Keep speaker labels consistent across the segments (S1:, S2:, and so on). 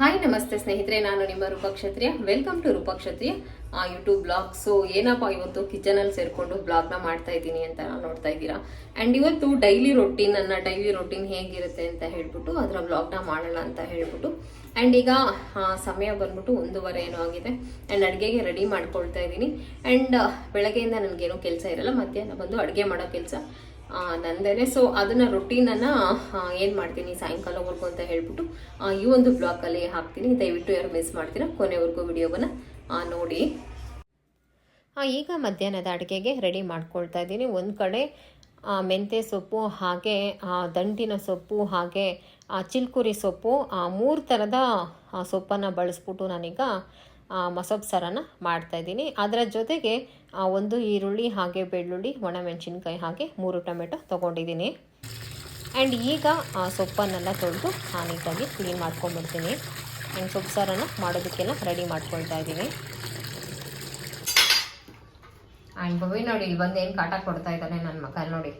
S1: Hi ನಮಸ್ತೆ ಸ್ನೇಹಿತರೆ ನಾನು ನಿಮ್ಮ Rupakshatriya welcome to Rupakshatriya YouTube blog so ಏನಪ್ಪ ಇವತ್ತು ಕಿಚನ್ ಅಲ್ಲಿ ಸೇರ್ಕೊಂಡು ಬ್ಲಾಗ್ನ ಮಾಡ್ತಾ ಇದ್ದೀನಿ ಅಂತ ನೋಡ್ತಾ ಇದ್ದೀರಾ? ಅಂಡ್ ಇವತ್ತು ಡೈಲಿ ರೊಟೀನ್ ನನ್ನ ಡೈಲಿ ರೊಟೀನ್ ಹೇಗಿರುತ್ತೆ ಅಂತ ಹೇಳ್ಬಿಟ್ಟು ಅದರ ಬ್ಲಾಗ್ನ ಮಾಡೋಣ ಅಂತ ಹೇಳ್ಬಿಟ್ಟು. ಅಂಡ್ ಈಗ ಆ, ಸಮಯ ಬಂದ್ಬಿಟ್ಟು ಒಂದೂವರೆ ಏನೋ ಆಗಿದೆ. ಅಂಡ್ ಅಡುಗೆಗೆ ರೆಡಿ ಮಾಡ್ಕೊಳ್ತಾ ಇದ್ದೀನಿ. ಅಂಡ್ ಬೆಳಗ್ಗೆಯಿಂದ ನನಗೇನೋ ಕೆಲಸ ಇರಲ್ಲ. ಮಧ್ಯಾಹ್ನ ಬಂದು ಅಡುಗೆ ಮಾಡೋ ಕೆಲಸ. ನಂದೇನೆ. ಸೊ ಅದನ್ನ ರೊಟೀನನ್ನು ಏನು ಮಾಡ್ತೀನಿ ಸಾಯಂಕಾಲವರೆಗೂ ಅಂತ ಹೇಳ್ಬಿಟ್ಟು ಈ ಒಂದು ಬ್ಲಾಗಲ್ಲಿ ಹಾಕ್ತೀನಿ. ದಯವಿಟ್ಟು ಯಾರು ಮಿಸ್ ಮಾಡ್ತೀರಾ, ಕೊನೆವರೆಗೂ ವಿಡಿಯೋವನ್ನ ನೋಡಿ. ಈಗ ಮಧ್ಯಾಹ್ನದ ಅಡುಗೆಗೆ ರೆಡಿ ಮಾಡ್ಕೊಳ್ತಾ ಇದ್ದೀನಿ. ಒಂದು ಕಡೆ ಮೆಂತೆ ಸೊಪ್ಪು, ಹಾಗೆ ದಂಟಿನ ಸೊಪ್ಪು, ಹಾಗೆ ಚಿಲ್ಕುರಿ ಸೊಪ್ಪು ಮೂರು ಥರದ ಸೊಪ್ಪನ್ನು ಬಳಸ್ಬಿಟ್ಟು ನಾನೀಗ ಮಸೊಪ್ಪು ಮಾಡ್ತಾ ಮಾಡ್ತಾಯಿದ್ದೀನಿ ಅದರ ಜೊತೆಗೆ ಒಂದು ಈರುಳ್ಳಿ ಹಾಗೆ ಬೆಳ್ಳುಳ್ಳಿ, ಒಣಮೆಣಸಿನ್ಕಾಯಿ ಹಾಗೆ ಮೂರು ಟೊಮೆಟೊ ತೊಗೊಂಡಿದ್ದೀನಿ. ಆ್ಯಂಡ್ ಈಗ ಸೊಪ್ಪನ್ನೆಲ್ಲ ತೊಳೆದು ನೀಟಾಗಿ ಕ್ಲೀನ್ ಮಾಡ್ಕೊಂಡ್ಬಿಡ್ತೀನಿ. ಆ್ಯಂಡ್ ಸೊಪ್ಪು ಸಾರನ್ನು ಮಾಡೋದಕ್ಕೆಲ್ಲ ರೆಡಿ ಮಾಡ್ಕೊಳ್ತಾ ಇದ್ದೀನಿ. ಆ್ಯಂಡ್ ಬಬಿ ನೋಡಿ, ಇಲ್ಲಿ ಬಂದು ಏನು ಕಾಟ ಕೊಡ್ತಾ ಇದ್ದಾನೆ ನನ್ನ ಮಗ ನೋಡಿ.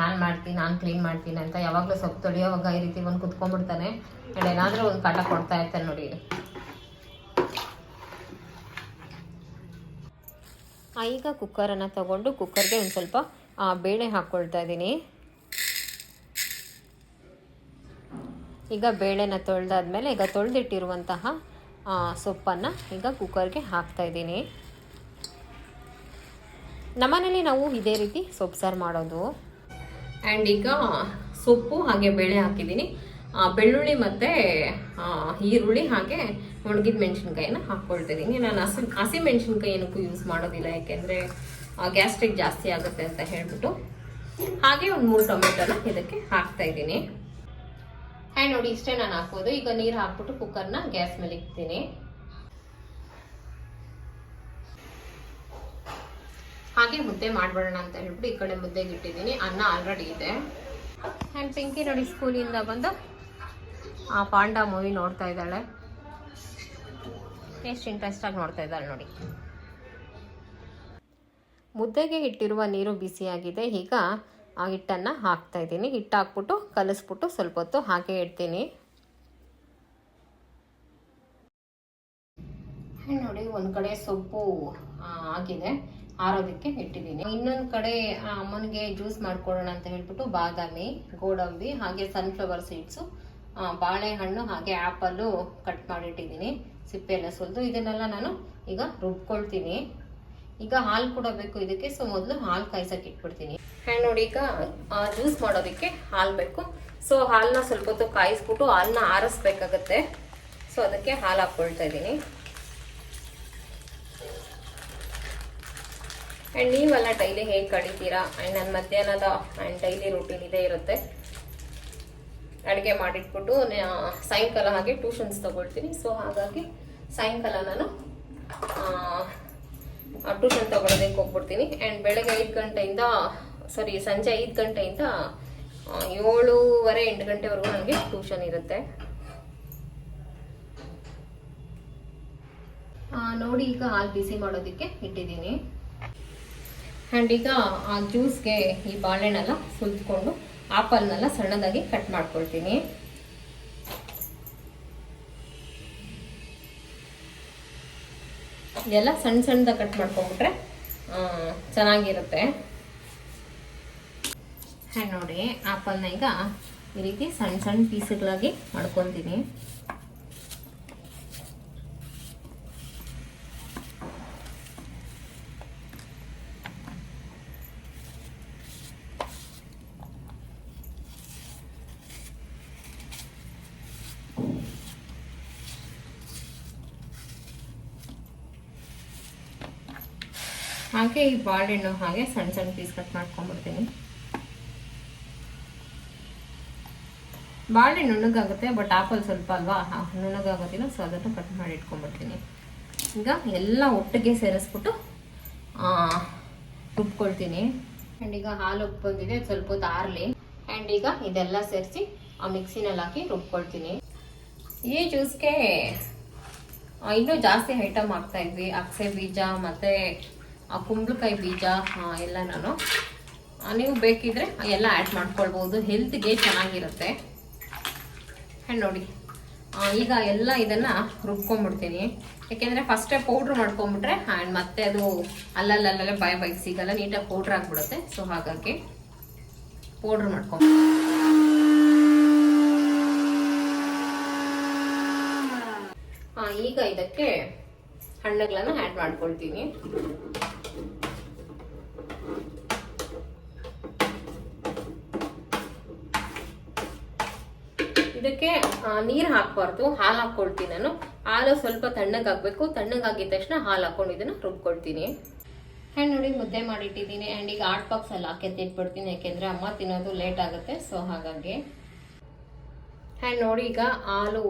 S1: ನಾನು ಮಾಡ್ತೀನಿ ನಾನು ಕ್ಲೀನ್ ಮಾಡ್ತೀನಿ ಅಂತ ಯಾವಾಗಲೂ ಸೊಪ್ಪು ತೊಳೆಯೋವಾಗ ಈ ರೀತಿ ಒಂದು ಕುತ್ಕೊಂಡ್ಬಿಡ್ತಾನೆ. ಆ್ಯಂಡ್ ಏನಾದರೂ ಒಂದು ಕಾಟ ಕೊಡ್ತಾ ಇರ್ತಾನೆ ನೋಡಿ ಇಲ್ಲಿ. ಆ, ಈಗ ಕುಕ್ಕರನ್ನು ತಗೊಂಡು ಕುಕ್ಕರ್ಗೆ ಒಂದು ಸ್ವಲ್ಪ ಬೇಳೆ ಹಾಕ್ಕೊಳ್ತಾ ಇದ್ದೀನಿ. ಈಗ ಬೇಳೆನ ತೊಳೆದಾದ್ಮೇಲೆ ಈಗ ತೊಳೆದಿಟ್ಟಿರುವಂತಹ ಸೊಪ್ಪನ್ನು ಈಗ ಕುಕ್ಕರ್ಗೆ ಹಾಕ್ತಾ ಇದ್ದೀನಿ. ನಮ್ಮನೇಲಿ ನಾವು ಇದೇ ರೀತಿ ಸೊಪ್ಪು ಸಾರು ಮಾಡೋದು. ಆ್ಯಂಡ್ ಈಗ ಸೊಪ್ಪು ಹಾಗೆ ಬೇಳೆ ಹಾಕಿದ್ದೀನಿ. ಬೆಳ್ಳುಳ್ಳಿ ಮತ್ತು ಈರುಳ್ಳಿ ಹಾಗೆ ಒಣಗಿದ ಮೆಣಸಿನ್ಕಾಯಿನ ಹಾಕ್ಕೊಳ್ತಿದ್ದೀನಿ ನಾನು ಹಸಿ ಹಸಿ ಮೆಣಸಿನ್ಕಾಯಿ ಏನಕ್ಕೂ ಯೂಸ್ ಮಾಡೋದಿಲ್ಲ, ಯಾಕೆಂದರೆ ಗ್ಯಾಸ್ಟ್ರಿಕ್ ಜಾಸ್ತಿ ಆಗುತ್ತೆ ಅಂತ ಹೇಳಿಬಿಟ್ಟು. ಹಾಗೆ ಒಂದು ಮೂರು ಟೊಮೆಟೊನ ಇದಕ್ಕೆ ಹಾಕ್ತಾ ಇದ್ದೀನಿ. ಆ್ಯಂಡ್ ನೋಡಿ, ಇಷ್ಟೇ ನಾನು ಹಾಕೋದು. ಈಗ ನೀರು ಹಾಕ್ಬಿಟ್ಟು ಕುಕ್ಕರ್ನ ಗ್ಯಾಸ್ ಮೇಲೆ ಇಕ್ತೀನಿ. ಹಾಗೆ ಮುದ್ದೆ ಮಾಡ್ಬಿಡೋಣ ಅಂತ ಹೇಳ್ಬಿಟ್ಟು ಈ ಕಡೆ ಮುದ್ದೆಗೆ ಇಟ್ಟಿದ್ದೀನಿ. ಅನ್ನ ಆಲ್ರೆಡಿ ಇದೆ. ಆ್ಯಂಡ್ ಪಿಂಕಿ ನೋಡಿ ಸ್ಕೂಲಿಂದ ಬಂದು ಆ ಪಾಂಡ ಮೂವಿ ನೋಡ್ತಾ ಇದ್ದಾಳೆ. ಎಷ್ಟು ಇಂಟ್ರೆಸ್ಟಾಗಿ ನೋಡ್ತಾ ಇದ್ದಾಳೆ ನೋಡಿ. ಮುದ್ದೆಗೆ ಇಟ್ಟಿರುವ ನೀರು ಬಿಸಿಯಾಗಿದೆ. ಈಗ ಆ ಹಿಟ್ಟನ್ನು ಹಾಕ್ತಾ ಇದ್ದೀನಿ. ಹಿಟ್ಟು ಹಾಕ್ಬಿಟ್ಟು ಕಲಿಸ್ಬಿಟ್ಟು ಸ್ವಲ್ಪ ಹೊತ್ತು ಹಾಗೆ ಇಡ್ತೀನಿ. ನೋಡಿ, ಒಂದು ಕಡೆ ಸೊಪ್ಪು ಆಗಿದೆ. ಆರೋದಕ್ಕೆ ಇಟ್ಟಿದ್ದೀನಿ. ಇನ್ನೊಂದು ಕಡೆ ಅಮ್ಮನಿಗೆ ಜ್ಯೂಸ್ ಮಾಡ್ಕೊಡೋಣ ಅಂತ ಹೇಳ್ಬಿಟ್ಟು ಬಾದಾಮಿ, ಗೋಡಂಬಿ, ಹಾಗೆ ಸನ್ಫ್ಲವರ್ ಸೀಡ್ಸು ಬಾಳೆಹಣ್ಣು ಹಾಗೆ ಆ್ಯಪಲ್ಲು ಕಟ್ ಮಾಡಿಟ್ಟಿದ್ದೀನಿ ಸಿಪ್ಪೆ ಎಲ್ಲ ಸುಲಿದು. ಇದನ್ನೆಲ್ಲ ನಾನು ಈಗ ರುಬ್ಕೊಳ್ತೀನಿ. ಈಗ ಹಾಲು ಕೂಡ ಬೇಕು ಇದಕ್ಕೆ, ಸೊ ಮೊದಲು ಹಾಲು ಕಾಯ್ಸಕ್ಕೆ ಇಟ್ಬಿಡ್ತೀನಿ. ಹ್ಯಾಂಡ್ ನೋಡಿ, ಈಗ ಜ್ಯೂಸ್ ಮಾಡೋದಕ್ಕೆ ಹಾಲು ಬೇಕು. ಸೊ ಹಾಲನ್ನ ಸ್ವಲ್ಪ ಹೊತ್ತು ಕಾಯಿಸ್ಬಿಟ್ಟು ಹಾಲನ್ನ ಆರಿಸ್ಬೇಕಾಗತ್ತೆ. ಸೊ ಅದಕ್ಕೆ ಹಾಲು ಹಾಕ್ಕೊಳ್ತಾ ಇದ್ದೀನಿ. ಆ್ಯಂಡ್ ನೀವೆಲ್ಲ ಡೈಲಿ ಹೇಗೆ ಕಡಿತೀರಾ ಆ್ಯಂಡ್ ನನ್ನ ಮಧ್ಯಾಹ್ನದ ಆ್ಯಂಡ್ ಡೈಲಿ ರೂಟೀನ್ ಇದೇ ಇರುತ್ತೆ. ಅಡುಗೆ ಮಾಡಿಟ್ಬಿಟ್ಟು ಸಾಯಂಕಾಲ ಹಾಗೆ ಟ್ಯೂಷನ್ಸ್ ತಗೊಳ್ತೀನಿ. ಸೊ ಹಾಗಾಗಿ ಸಾಯಂಕಾಲ ನಾನು ಟ್ಯೂಷನ್ ತಗೊಳ್ಳೋದಕ್ಕೆ ಹೋಗ್ಬಿಡ್ತೀನಿ. ಆ್ಯಂಡ್ ಬೆಳಗ್ಗೆ ಐದು ಗಂಟೆಯಿಂದ ಸಾರಿ ಸಂಜೆ ಐದು ಗಂಟೆಯಿಂದ ಏಳೂವರೆ, ಎಂಟು ಗಂಟೆವರೆಗೂ ನನಗೆ ಟ್ಯೂಷನ್ ಇರುತ್ತೆ. ನೋಡಿ ಈಗ ಹಾಲು ಬಿಸಿ ಮಾಡೋದಕ್ಕೆ ಇಟ್ಟಿದ್ದೀನಿ. ಆ್ಯಂಡ್ ಈಗ ಆ ಜ್ಯೂಸ್ಗೆ ಈ ಬಾಳೆಹಣ್ಣೆಲ್ಲ ಸುಲಿದ್ಕೊಂಡು ಆಪಲ್ನೆಲ್ಲ ಸಣ್ಣದಾಗಿ ಕಟ್ ಮಾಡ್ಕೊಳ್ತೀನಿ. ಇದೆಲ್ಲ ಸಣ್ಣ ಸಣ್ಣದಾಗಿ ಕಟ್ ಮಾಡ್ಕೊಂಡ್ಬಿಟ್ರೆ ಚೆನ್ನಾಗಿರುತ್ತೆ. ನೋಡಿ ಆಪಲ್ನ ಈಗ ಈ ರೀತಿ ಸಣ್ಣ ಸಣ್ಣ ಪೀಸ್ಗಳಾಗಿ ಮಾಡ್ಕೊತೀನಿ ಹಾಗೆ ಈ ಬಾಳೆಹಣ್ಣು ಹಾಗೆ ಸಣ್ಣ ಸಣ್ಣ ಪೀಸ್ ಕಟ್ ಮಾಡ್ಕೊಂಡ್ಬಿಡ್ತೀನಿ. ಬಾಳೆ ನುಣ್ಣಗಾಗುತ್ತೆ ಬಟ್ ಆಪಲ್ ಸ್ವಲ್ಪ ಅಲ್ವಾ? ನುಣ್ಣಗಾಗೋದಿಲ್ಲ ಸೊ ಅದನ್ನು ಕಟ್ ಮಾಡಿ ಇಟ್ಕೊಂಡ್ಬಿಡ್ತೀನಿ. ಈಗ ಎಲ್ಲ ಒಟ್ಟಿಗೆ ಸೇರಿಸ್ಬಿಟ್ಟು ರುಬ್ಕೊಳ್ತೀನಿ. ಆ್ಯಂಡ್ ಈಗ ಹಾಲು ಬಂದಿದೆ ಸ್ವಲ್ಪ ಹೊತ್ತು ಆರಲಿ. ಆ್ಯಂಡ್ ಈಗ ಇದೆಲ್ಲ ಸೇರಿಸಿ ಆ ಮಿಕ್ಸಿನಲ್ಲಿ ಹಾಕಿ ರುಬ್ಕೊಳ್ತೀನಿ. ಈ ಜ್ಯೂಸ್ಗೆ ಇನ್ನೂ ಜಾಸ್ತಿ ಐಟಮ್ ಹಾಕ್ತಾ ಇದ್ವಿ. ಅಕ್ಸೆ ಬೀಜ, ಮತ್ತು ಕುಂಬಳಕಾಯಿ ಬೀಜ ಆ, ಎಲ್ಲ ನಾನು ನೀವು ಬೇಕಿದ್ರೆ ಎಲ್ಲ ಆ್ಯಡ್ ಮಾಡ್ಕೊಳ್ಬೋದು. ಹೆಲ್ತ್ಗೆ ಚೆನ್ನಾಗಿರುತ್ತೆ. ಆ್ಯಂಡ್ ನೋಡಿ ಈಗ ಎಲ್ಲ ಇದನ್ನು ರುಬ್ಕೊಂಡ್ಬಿಡ್ತೀನಿ. ಯಾಕೆಂದರೆ ಫಸ್ಟೇ ಪೌಡ್ರ್ ಮಾಡ್ಕೊಂಬಿಟ್ರೆ ಆ್ಯಂಡ್ ಮತ್ತೆ ಅದು ಅಲ್ಲಲ್ಲಲ್ಲೇ ಬಾಯ್ ಬಾಯ್ ಸಿಗಲ್ಲ ನೀಟಾಗಿ ಪೌಡ್ರ್ ಆಗಿಬಿಡುತ್ತೆ. ಸೊ ಹಾಗಾಗಿ ಪೌಡ್ರ್ ಮಾಡ್ಕೊಂಬ ಆ, ಈಗ ಇದಕ್ಕೆ ಹಣ್ಣುಗಳನ್ನು ಆ್ಯಡ್ ಮಾಡ್ಕೊಳ್ತೀನಿ. ನೀರು ಹಾಕ್ಬಾರ್ದು ಹಾಲು ಹಾಕ್ಕೊಳ್ತೀನಿ ನಾನು. ಹಾಲು ಸ್ವಲ್ಪ ತಣ್ಣಗಾಗಬೇಕು. ತಣ್ಣಗಾಗಿದ ತಕ್ಷಣ ಹಾಲು ಹಾಕೊಂಡು ಇದನ್ನು ರುಬ್ಕೊಳ್ತೀನಿ. ಆ್ಯಂಡ್ ನೋಡಿ ಮುದ್ದೆ ಮಾಡಿಟ್ಟಿದ್ದೀನಿ. ಆ್ಯಂಡ್ ಈಗ ಆರ್ಟ್ ಬಾಕ್ಸ್ ಅಲ್ಲಿ ಹಾಕಿ ಎತ್ತಿಟ್ಬಿಡ್ತೀನಿ ಯಾಕೆಂದರೆ ಅಮ್ಮ ತಿನ್ನೋದು ಲೇಟ್ ಆಗುತ್ತೆ ಸೊ ಹಾಗಾಗಿ. ಆ್ಯಂಡ್ ನೋಡಿ ಈಗ ಹಾಲು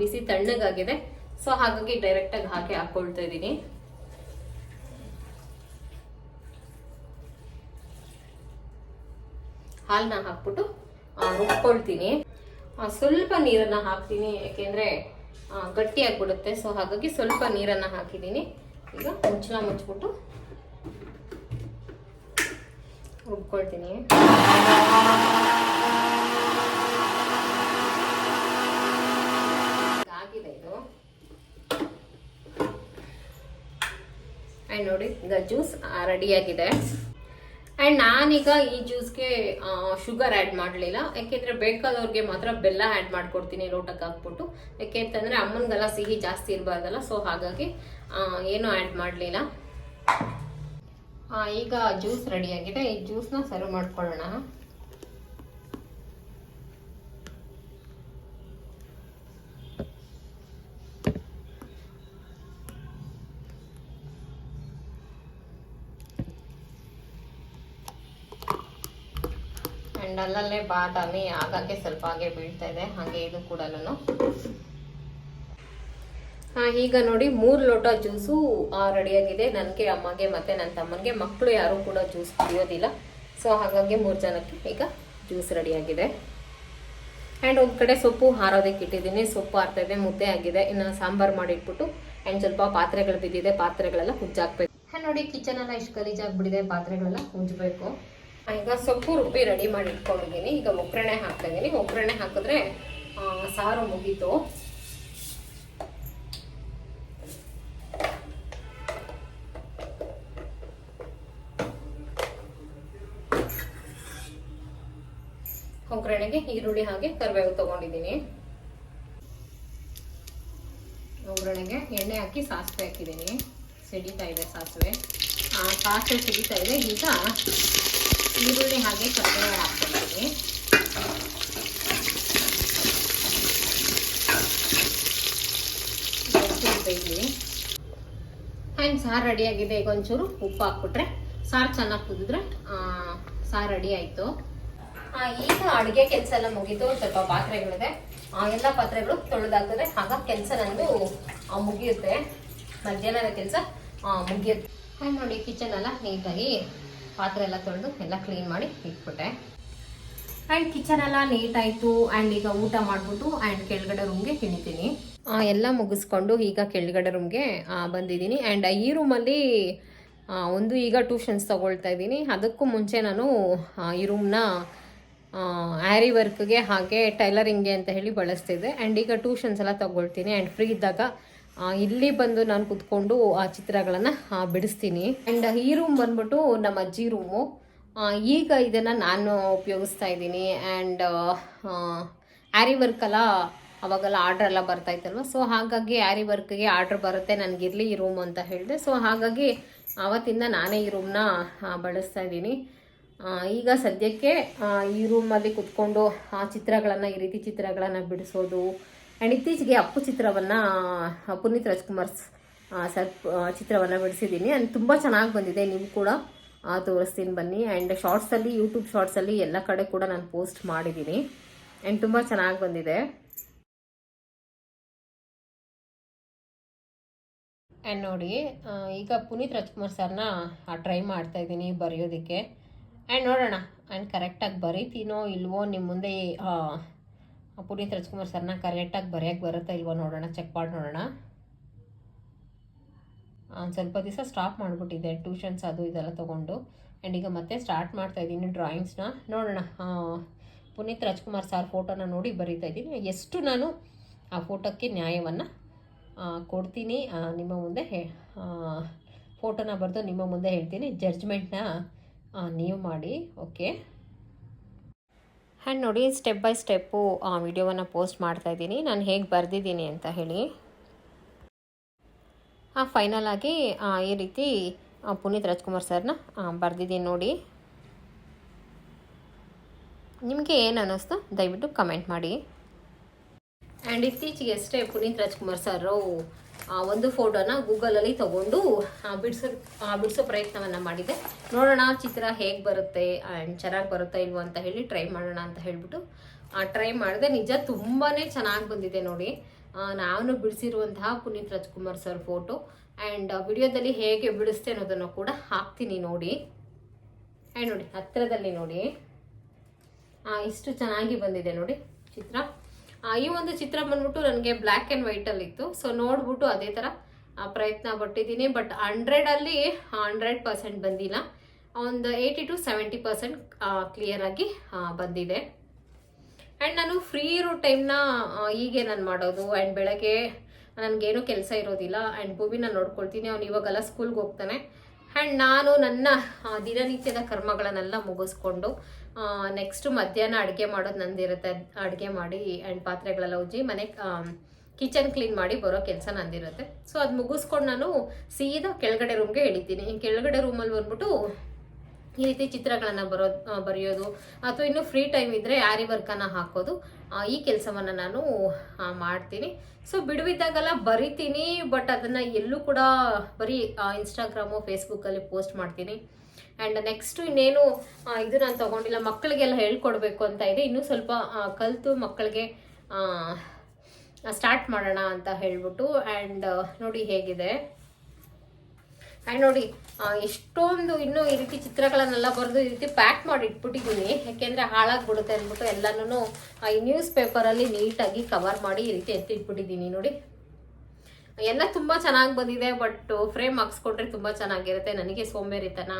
S1: ಬಿಸಿ ತಣ್ಣಗಾಗಿದೆ. ಸೊ ಹಾಗಾಗಿ ಡೈರೆಕ್ಟಾಗಿ ಹಾಕಿ ಹಾಕ್ಕೊಳ್ತಾ ಇದ್ದೀನಿ. ಹಾಲನ್ನ ಹಾಕ್ಬಿಟ್ಟು ರುಬ್ಕೊಳ್ತೀನಿ. ಸ್ವಲ್ಪ ನೀರನ್ನ ಹಾಕ್ತೀನಿ, ಯಾಕೆಂದ್ರೆ ಗಟ್ಟಿಯಾಗಿ ಗಟ್ಟಿ ಆಗ್ಬಿಡುತ್ತೆ ಸೊ ಹಾಗಾಗಿ ಸ್ವಲ್ಪ ನೀರನ್ನ ಹಾಕಿದ್ದೀನಿ. ಈಗ ಮುಚ್ಚಳ ಮುಚ್ಬಿಟ್ಟು ರುಬ್ಕೊಳ್ತೀನಿ ಆಗಿದೆ ಇದು. ನೋಡಿ, ಈಗ ರೆಡಿ ರೆಡಿಯಾಗಿದೆ ಆ್ಯಂಡ್ ನಾನೀಗ ಈ ಜ್ಯೂಸ್ಗೆ ಶುಗರ್ ಆ್ಯಡ್ ಮಾಡಲಿಲ್ಲ. ಯಾಕೆಂದರೆ ಬೇಕಾದವ್ರಿಗೆ ಮಾತ್ರ ಬೆಲ್ಲ ಆ್ಯಡ್ ಮಾಡ್ಕೊಡ್ತೀನಿ, ಲೋಟಕ್ಕೆ ಹಾಕ್ಬಿಟ್ಟು. ಯಾಕೆಂತಂದರೆ ಅಮ್ಮನಿಗೆಲ್ಲ ಸಿಹಿ ಜಾಸ್ತಿ ಇರಬಾರ್ದಲ್ಲ ಸೊ ಹಾಗಾಗಿ ಏನೂ ಆ್ಯಡ್ ಮಾಡಲಿಲ್ಲ. ಈಗ ಜ್ಯೂಸ್ ರೆಡಿಯಾಗಿದೆ ಈ ಜ್ಯೂಸ್ನ ಸರ್ವ್ ಮಾಡ್ಕೊಳ್ಳೋಣ. ಆ್ಯಂಡ್ ಅಲ್ಲಲ್ಲೇ ಬಾದಾಮಿ ಆಗಾಗ್ಗೆ ಸ್ವಲ್ಪ ಹಾಗೆ ಬೀಳ್ತಾ ಇದೆ. ಹಾಗೆ ಇದು ಕೂಡ ಈಗ ನೋಡಿ ಮೂರು ಲೋಟ ಜ್ಯೂಸು ರೆಡಿಯಾಗಿದೆ. ನನಗೆ, ಅಮ್ಮಗೆ ಮತ್ತೆ ನನ್ನ ತಮ್ಮನಿಗೆ. ಮಕ್ಕಳು ಯಾರು ಕೂಡ ಜ್ಯೂಸ್ ಕುಡಿಯೋದಿಲ್ಲ. ಸೊ ಹಾಗಾಗಿ ಮೂರು ಜನಕ್ಕೆ ಈಗ ಜ್ಯೂಸ್ ರೆಡಿಯಾಗಿದೆ. ಆ್ಯಂಡ್ ಒಂದು ಕಡೆ ಸೊಪ್ಪು ಹಾರೋದಕ್ಕೆ ಇಟ್ಟಿದ್ದೀನಿ. ಸೊಪ್ಪು ಹಾರ್ತಾ ಇದೆ, ಮುದ್ದೆ ಆಗಿದೆ. ಇನ್ನು ಸಾಂಬಾರು ಮಾಡಿಟ್ಬಿಟ್ಟು ಆ್ಯಂಡ್ ಸ್ವಲ್ಪ ಪಾತ್ರೆಗಳು ಬಿದ್ದಿದೆ. ಪಾತ್ರೆಗಳೆಲ್ಲ ಉಜ್ಜಾಕ್ಬೇಕು ಆ್ಯಂಡ್ ನೋಡಿ ಕಿಚನ್ ಎಲ್ಲ ಇಷ್ಟು ಗಲೀಜಾಗ್ಬಿಟ್ಟಿದೆ ಪಾತ್ರೆಗಳೆಲ್ಲ ಉಜ್ಜಬೇಕು ಈಗ ಸೊಪ್ಪು ರುಬ್ಬಿ ರೆಡಿ ಮಾಡಿ ಇಟ್ಕೊಂಡಿದ್ದೀನಿ ಈಗ ಒಗ್ಗರಣೆ ಹಾಕ್ತಾ ಇದ್ದೀನಿ. ಒಗ್ಗರಣೆ ಹಾಕಿದ್ರೆ ಸಾರು ಮುಗೀತು. ಒಗ್ಗರಣೆಗೆ ಈರುಳ್ಳಿ ಹಾಗೆ ಕರಿಬೇವು ತಗೊಂಡಿದ್ದೀನಿ. ಒಗ್ಗರಣೆಗೆ ಎಣ್ಣೆ ಹಾಕಿ ಸಾಸಿವೆ ಹಾಕಿದ್ದೀನಿ. ಸಿಡಿತಾ ಇದೆ ಸಾಸಿವೆ. ಸಾಸಿವೆ ಸಿಡಿತಾ ಇದೆ. ಈಗ ಈರುಳ್ಳಿ ಹಾಗೆ ಕರಿಬೇವು ಹಾಕ್ಕೊಳ್ತೀವಿ ಬೇಯಲಿ ಆ್ಯಂಡ್ ಸಾರು ರೆಡಿಯಾಗಿದೆ ಈಗ ಒಂಚೂರು ಉಪ್ಪು ಹಾಕ್ಬಿಟ್ರೆ ಸಾರು ಚೆನ್ನಾಗಿ ಕುದಿದ್ರೆ ಸಾರು ರೆಡಿ ಆಯಿತು. ಈಗ ಅಡುಗೆ ಕೆಲಸ ಎಲ್ಲ ಮುಗೀತು ಸ್ವಲ್ಪ ಪಾತ್ರೆಗಳಿದೆ. ಆ, ಎಲ್ಲ ಪಾತ್ರೆಗಳು ತೊಳೆದಾಗ್ತದೆ. ಆಗ ಕೆಲಸ ನಂದು ಮುಗಿಯುತ್ತೆ. ಮಧ್ಯಾಹ್ನದ ಕೆಲಸ ಮುಗಿಯುತ್ತೆ. ನೋಡಿ ಕಿಚನ್ ಎಲ್ಲ ನೀಟಾಗಿ ಪಾತ್ರೆ ಎಲ್ಲ ತೊಳೆದು ಎಲ್ಲ ಕ್ಲೀನ್ ಮಾಡಿ ಇಟ್ಬಿಟ್ಟೆ. ಆ್ಯಂಡ್ ಕಿಚನ್ ಎಲ್ಲ ನೀಟ್ ಆಯಿತು. ಆ್ಯಂಡ್ ಈಗ ಊಟ ಮಾಡಿಬಿಟ್ಟು ಆ್ಯಂಡ್ ಕೆಳಗಡೆ ರೂಮ್ಗೆ ಇಳಿತೀನಿ ಎಲ್ಲ ಮುಗಿಸ್ಕೊಂಡು ಈಗ ಕೆಳಗಡೆ ರೂಮ್ಗೆ ಬಂದಿದ್ದೀನಿ. ಆ್ಯಂಡ್ ಈ ರೂಮಲ್ಲಿ ಒಂದು ಈಗ ಟ್ಯೂಷನ್ಸ್ ತೊಗೊಳ್ತಾ ಇದ್ದೀನಿ. ಅದಕ್ಕೂ ಮುಂಚೆ ನಾನು ಈ ರೂಮ್ನ ಆ್ಯರಿ ವರ್ಕ್ಗೆ ಹಾಗೆ ಟೈಲರಿಂಗ್ಗೆ ಅಂತ ಹೇಳಿ ಬಳಸ್ತಿದ್ದೆ. ಆ್ಯಂಡ್ ಈಗ ಟ್ಯೂಷನ್ಸ್ ಎಲ್ಲ ತೊಗೊಳ್ತೀನಿ. ಆ್ಯಂಡ್ ಫ್ರೀ ಇದ್ದಾಗ ಇಲ್ಲಿ ಬಂದು ನಾನು ಕುತ್ಕೊಂಡು ಆ ಚಿತ್ರಗಳನ್ನು ಬಿಡಿಸ್ತೀನಿ. ಆ್ಯಂಡ್ ಈ ರೂಮ್ ಬಂದ್ಬಿಟ್ಟು ನಮ್ಮ ಅಜ್ಜಿ ರೂಮು ಈಗ ಇದನ್ನು ನಾನು ಉಪಯೋಗಿಸ್ತಾ ಇದ್ದೀನಿ. ಆ್ಯಂಡ್ ಆ್ಯರಿ ವರ್ಕೆಲ್ಲ ಅವಾಗೆಲ್ಲ ಆರ್ಡ್ರ್ ಎಲ್ಲ ಬರ್ತಾ ಇತ್ತಲ್ವ? ಸೊ ಹಾಗಾಗಿ ಆ್ಯರಿ ವರ್ಕ್ಗೆ ಆರ್ಡ್ರ್ ಬರುತ್ತೆ ನನಗಿರಲಿ ಈ ರೂಮ್ ಅಂತ ಹೇಳಿದೆ. ಸೊ ಹಾಗಾಗಿ ಆವತ್ತಿಂದ ನಾನೇ ಈ ರೂಮ್ನ ಬಳಸ್ತಾ ಇದ್ದೀನಿ. ಈಗ ಸದ್ಯಕ್ಕೆ ಈ ರೂಮಲ್ಲಿ ಕುತ್ಕೊಂಡು ಆ ಚಿತ್ರಗಳನ್ನು, ಈ ರೀತಿ ಚಿತ್ರಗಳನ್ನು ಬಿಡಿಸೋದು ಆ್ಯಂಡ್ ಇತ್ತೀಚೆಗೆ ಅಪ್ಪು ಚಿತ್ರವನ್ನು ಪುನೀತ್ ರಾಜ್ಕುಮಾರ್ ಸರ್ ಚಿತ್ರವನ್ನು ಬಿಡಿಸಿದ್ದೀನಿ. ಆ್ಯಂಡ್ ತುಂಬ ಚೆನ್ನಾಗಿ ಬಂದಿದೆ. ನೀವು ಕೂಡ ತೋರಿಸ್ತೀನಿ ಬನ್ನಿ. ಆ್ಯಂಡ್ ಶಾರ್ಟ್ಸಲ್ಲಿ ಯೂಟ್ಯೂಬ್ ಶಾರ್ಟ್ಸಲ್ಲಿ ಎಲ್ಲ ಕಡೆ ಕೂಡ ನಾನು ಪೋಸ್ಟ್ ಮಾಡಿದ್ದೀನಿ. ಆ್ಯಂಡ್ ತುಂಬ ಚೆನ್ನಾಗಿ ಬಂದಿದೆ. ಆ್ಯಂಡ್ ನೋಡಿ ಈಗ ಪುನೀತ್ ರಾಜ್ಕುಮಾರ್ ಸರ್ನ ಟ್ರೈ ಮಾಡ್ತಾ ಇದ್ದೀನಿ ಬರೆಯೋದಕ್ಕೆ. ಆ್ಯಂಡ್ ನೋಡೋಣ. ಆ್ಯಂಡ್ ಕರೆಕ್ಟಾಗಿ ಬರೀತೀನೋ ಇಲ್ವೋ ನಿಮ್ಮ ಮುಂದೆ ಪುನೀತ್ ರಾಜ್ಕುಮಾರ್ ಸರ್ನ ಕರೆಕ್ಟಾಗಿ ಬರೆಯೋಕ್ಕೆ ಬರುತ್ತಾ ಇಲ್ವೋ ನೋಡೋಣ ಚೆಕ್ ಮಾಡಿ ನೋಡೋಣ. ಒಂದು ಸ್ವಲ್ಪ ದಿವಸ ಸ್ಟಾಪ್ ಮಾಡಿಬಿಟ್ಟಿದ್ದೆ ಟ್ಯೂಷನ್ಸ್ ಅದು ಇದೆಲ್ಲ ತೊಗೊಂಡು. ಆ್ಯಂಡ್ ಈಗ ಮತ್ತೆ ಸ್ಟಾರ್ಟ್ ಮಾಡ್ತಾ ಇದ್ದೀನಿ ಡ್ರಾಯಿಂಗ್ಸ್ನ ನೋಡೋಣ ಪುನೀತ್ ರಾಜ್ಕುಮಾರ್ ಸರ್ ಫೋಟೋನ ನೋಡಿ ಬರೀತಾ ಇದ್ದೀನಿ. ಎಷ್ಟು ನಾನು ಆ ಫೋಟೋಕ್ಕೆ ನ್ಯಾಯವನ್ನು ಕೊಡ್ತೀನಿ ನಿಮ್ಮ ಮುಂದೆ ಹೇ ಫೋಟೋನ ಬರೆದು ನಿಮ್ಮ ಮುಂದೆ ಹೇಳ್ತೀನಿ. ಜಡ್ಜ್ಮೆಂಟ್ನ ನೀವು ಮಾಡಿ ಓಕೆ ಆ್ಯಂಡ್ ನೋಡಿ ಸ್ಟೆಪ್ ಬೈ ಸ್ಟೆಪ್ಪು ಆ ವಿಡಿಯೋವನ್ನು ಪೋಸ್ಟ್ ಮಾಡ್ತಾ ಇದ್ದೀನಿ. ನಾನು ಹೇಗೆ ಬರೆದಿದ್ದೀನಿ ಅಂತ ಹೇಳಿ. ಆ ಫೈನಲ್ ಆಗಿ ಈ ರೀತಿ ಪುನೀತ್ ರಾಜ್ಕುಮಾರ್ ಸರ್ನ ಬರೆದಿದ್ದೀನಿ ನೋಡಿ. ನಿಮಗೆ ಏನು ಅನ್ನಿಸ್ತು ದಯವಿಟ್ಟು ಕಮೆಂಟ್ ಮಾಡಿ. ಆ್ಯಂಡ್ ಇತ್ತೀಚೆಗೆ ಅಷ್ಟೇ ಪುನೀತ್ ರಾಜ್ಕುಮಾರ್ ಸರು ಒಂದು ಫೋಟೋನ ಗೂಗಲಲ್ಲಿ ತಗೊಂಡು ಬಿಡಿಸೋ ಬಿಡ್ಸೋ ಆ, ಪ್ರಯತ್ನವನ್ನು ಮಾಡಿದೆ ನೋಡೋಣ ಚಿತ್ರ ಹೇಗೆ ಬರುತ್ತೆ ಆ್ಯಂಡ್ ಚೆನ್ನಾಗಿ ಬರುತ್ತಾ ಇಲ್ವೋ ಅಂತ ಹೇಳಿ ಟ್ರೈ ಮಾಡೋಣ ಅಂತ ಹೇಳ್ಬಿಟ್ಟು ಟ್ರೈ ಮಾಡಿದೆ. ನಿಜ ತುಂಬಾ ಚೆನ್ನಾಗಿ ಬಂದಿದೆ ನೋಡಿ. ಆ, ನಾನು ಬಿಡಿಸಿರುವಂತಹ Puneeth Rajkumar sir photo and ವಿಡಿಯೋದಲ್ಲಿ ಹೇಗೆ ಬಿಡಿಸ್ತೆ ಅನ್ನೋದನ್ನು ಕೂಡ ಹಾಕ್ತೀನಿ ನೋಡಿ. ಆ್ಯಂಡ್ ನೋಡಿ ಹತ್ತಿರದಲ್ಲಿ ನೋಡಿ. ಆ, ಇಷ್ಟು ಚೆನ್ನಾಗಿ ಬಂದಿದೆ ನೋಡಿ ಚಿತ್ರ. ಆ, ಈ ಒಂದು ಚಿತ್ರ ಬಂದ್ಬಿಟ್ಟು ನನಗೆ ಬ್ಲ್ಯಾಕ್ ಆ್ಯಂಡ್ ವೈಟಲ್ಲಿ ಇತ್ತು. ಸೊ ನೋಡ್ಬಿಟ್ಟು ಅದೇ ಥರ ಪ್ರಯತ್ನ ಪಟ್ಟಿದ್ದೀನಿ. ಬಟ್ ಹಂಡ್ರೆಡಲ್ಲಿ ಹಂಡ್ರೆಡ್ ಪರ್ಸೆಂಟ್ ಬಂದಿಲ್ಲ. ಒಂದು ಏಯ್ಟಿ ಟು ಸೆವೆಂಟಿ ಪರ್ಸೆಂಟ್ ಕ್ಲಿಯರಾಗಿ ಬಂದಿದೆ. ಆ್ಯಂಡ್ ನಾನು ಫ್ರೀ ಇರೋ ಟೈಮ್ನ ಹೀಗೆ ನಾನು ಮಾಡೋದು. ಆ್ಯಂಡ್ ಬೆಳಗ್ಗೆ ನನಗೇನು ಕೆಲಸ ಇರೋದಿಲ್ಲ. ಆ್ಯಂಡ್ ಭೂಮಿನ ನೋಡ್ಕೊಳ್ತೀನಿ. ಅವ್ನು ಇವಾಗೆಲ್ಲ ಸ್ಕೂಲ್ಗೆ ಹೋಗ್ತಾನೆ. ಆ್ಯಂಡ್ ನಾನು ನನ್ನ ದಿನನಿತ್ಯದ ಕರ್ಮಗಳನ್ನೆಲ್ಲ ಮುಗಿಸ್ಕೊಂಡು ನೆಕ್ಸ್ಟ್ ಮಧ್ಯಾಹ್ನ ಅಡುಗೆ ಮಾಡೋದು ನಂದಿರುತ್ತೆ. ಅಡುಗೆ ಮಾಡಿ ಆ್ಯಂಡ್ ಪಾತ್ರೆಗಳೆಲ್ಲ ಉಜ್ಜಿ ಮನೆ ಕಿಚನ್ ಕ್ಲೀನ್ ಮಾಡಿ ಬರೋ ಕೆಲಸ ನಂದಿರುತ್ತೆ. ಸೊ ಅದು ಮುಗಿಸ್ಕೊಂಡು ನಾನು ಸೀದಾ ಕೆಳಗಡೆ ರೂಮ್ಗೆ ಇಳಿತೀನಿ ಕೆಳಗಡೆ ರೂಮಲ್ಲಿ ಬಂದ್ಬಿಟ್ಟು ಈ ರೀತಿ ಚಿತ್ರಗಳನ್ನು ಬರೋ ಬರೆಯೋದು ಅಥವಾ ಇನ್ನು ಫ್ರೀ ಟೈಮ್ ಇದ್ದರೆ ಆರಿ ವರ್ಕನ್ನ ಹಾಕೋದು ಈ ಕೆಲಸವನ್ನು ನಾನು ಮಾಡ್ತೀನಿ. ಸೊ ಬಿಡುವಿದ್ದಾಗೆಲ್ಲ ಬರಿತೀನಿ ಬಟ್ ಅದನ್ನು ಎಲ್ಲೂ ಕೂಡ ಬರೀ ಇನ್ಸ್ಟಾಗ್ರಾಮು ಫೇಸ್ಬುಕ್ಕಲ್ಲಿ ಪೋಸ್ಟ್ ಮಾಡ್ತೀನಿ. ಆ್ಯಂಡ್ ನೆಕ್ಸ್ಟು ಇನ್ನೇನು ಇದು ನಾನು ತೊಗೊಂಡಿಲ್ಲ, ಮಕ್ಕಳಿಗೆಲ್ಲ ಹೇಳ್ಕೊಡ್ಬೇಕು ಅಂತ ಇದೆ. ಇನ್ನೂ ಸ್ವಲ್ಪ ಕಲಿತು ಮಕ್ಕಳಿಗೆ ಸ್ಟಾರ್ಟ್ ಮಾಡೋಣ ಅಂತ ಹೇಳ್ಬಿಟ್ಟು ಆ್ಯಂಡ್ ನೋಡಿ ಹೇಗಿದೆ. ಆ್ಯಂಡ್ ನೋಡಿ ಎಷ್ಟೊಂದು ಇನ್ನೂ ಈ ರೀತಿ ಚಿತ್ರಗಳನ್ನೆಲ್ಲ ಬರೆದು ಈ ರೀತಿ ಪ್ಯಾಕ್ ಮಾಡಿ ಇಟ್ಬಿಟ್ಟಿದ್ದೀನಿ ಯಾಕೆಂದರೆ ಹಾಳಾಗ್ಬಿಡುತ್ತೆ ಅಂದ್ಬಿಟ್ಟು ಎಲ್ಲನೂ ಈ ನ್ಯೂಸ್ ಪೇಪರಲ್ಲಿ ನೀಟಾಗಿ ಕವರ್ ಮಾಡಿ ಈ ರೀತಿ ಎತ್ತಿಟ್ಬಿಟ್ಟಿದ್ದೀನಿ, ನೋಡಿ. ಎಲ್ಲ ತುಂಬ ಚೆನ್ನಾಗಿ ಬಂದಿದೆ ಬಟ್ ಫ್ರೇಮ್ ಹಾಕ್ಸ್ಕೊಂಡ್ರೆ ತುಂಬ ಚೆನ್ನಾಗಿರುತ್ತೆ. ನನಗೆ ಸೋಂಬೇರಿತನ.